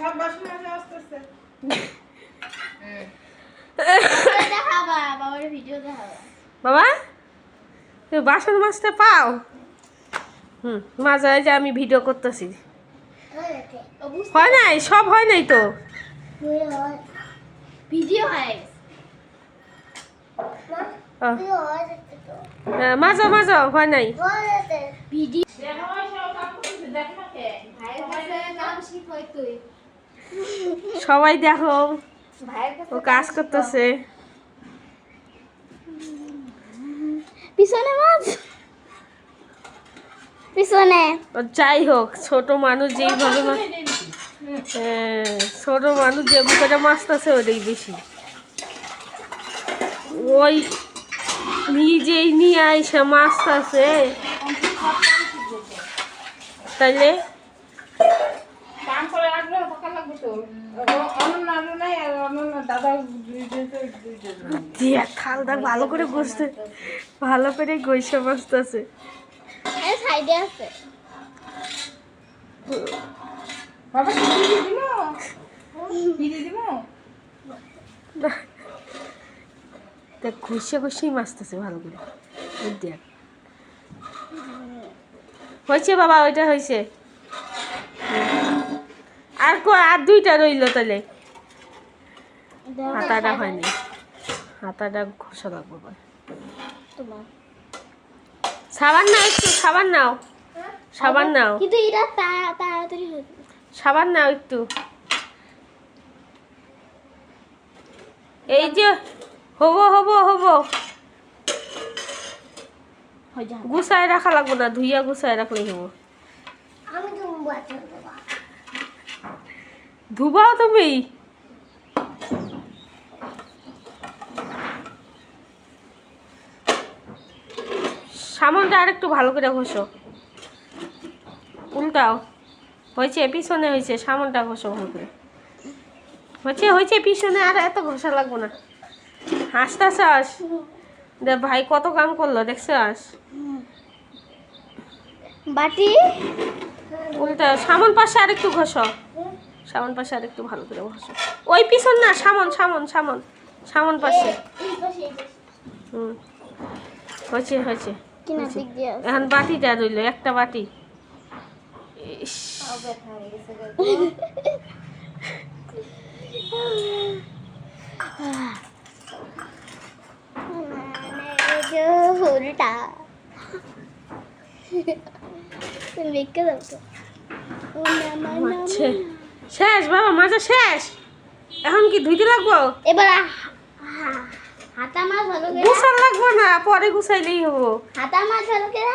সব বাসন আছে আস্তে আস্তে দেখাবা বাবার ভিডিও দেখাবা। বাবা তুমি বাসন মাজতে পাও? হুম মাঝে যে আমি ভিডিও করতেছি। হয় নাই? সব হয় নাই তো? ভিডিও হয় হ্যাঁ, মাজো মাজো হয় নাই? ভিডিও সবাই দেখো। ও কাজ করতেছে। পিছনে মাছ। পিছনে। যাই হোক ছোট মানুষ মা- হ্যাঁ, ছোট মানুষ যে বুকেটা মাছতেছে ওটাই বেশি। ওই নিজেই নিয়ে আইসা মাছতেছে তাইলে কাম করে আগ্রহ থাকা লাগবে তো। অনন্য আরও নাই আর অনন্য দাদা দুইজন তো দুইজন ভালো করে বসতে ভালো করে গৈসা সাইডে আছে। বাবা কি দিয়ে দিব কি দিয়ে দিব দেখ ঘষে ঘষেই মাছতেছে ভালো করে। দেখ। হয়েছে বাবা ওইটা হয়েছে। আর কো আর দুইটা রইল তাহলে হাতাটা হয়নি। হাতাটা ঘষা লাগবে তোমার। সাবান নাও একটু সাবান নাও। সাবান নাও। কিন্তু এটা তাড়াতাড়ি সাবান নাও একটু। এই যে হব হব হব। গুছায় রাখা লাগবো না ধুইয়া গুছায় রাখলেই হব। আমি ধুবাও তুমি। সামনটা আর একটু ভালো করে ঘষো। উল্টাও। হয়েছে পিছনে হয়েছে সামনটা ঘষো ভালো করে। হয়েছে হয়েছে পিছনে আর এত ঘষা লাগবো না। হাসতে চাস দেখ ভাই কত কাম করল দেখছাস বাটি? উল্টা সামন পাশে আর একটু ঘষো। সামন পাশে আর একটু ভালো করে ঘষো ওই পিছন না সামন সামন সামন সামন পাশে। হুম। হয়েছে হয়েছে। এখন বাটিটা রইল একটা বাটি। ইস, উল্টা। বেঁকে দাও শেষ বাবা মাজা শেষ। এখন কি ধুইতে লাগবো? এবার হাতা মাছ করে গুছান লাগবো না পরে গুছাইলেই হব। হাতা মাছ ভালো করে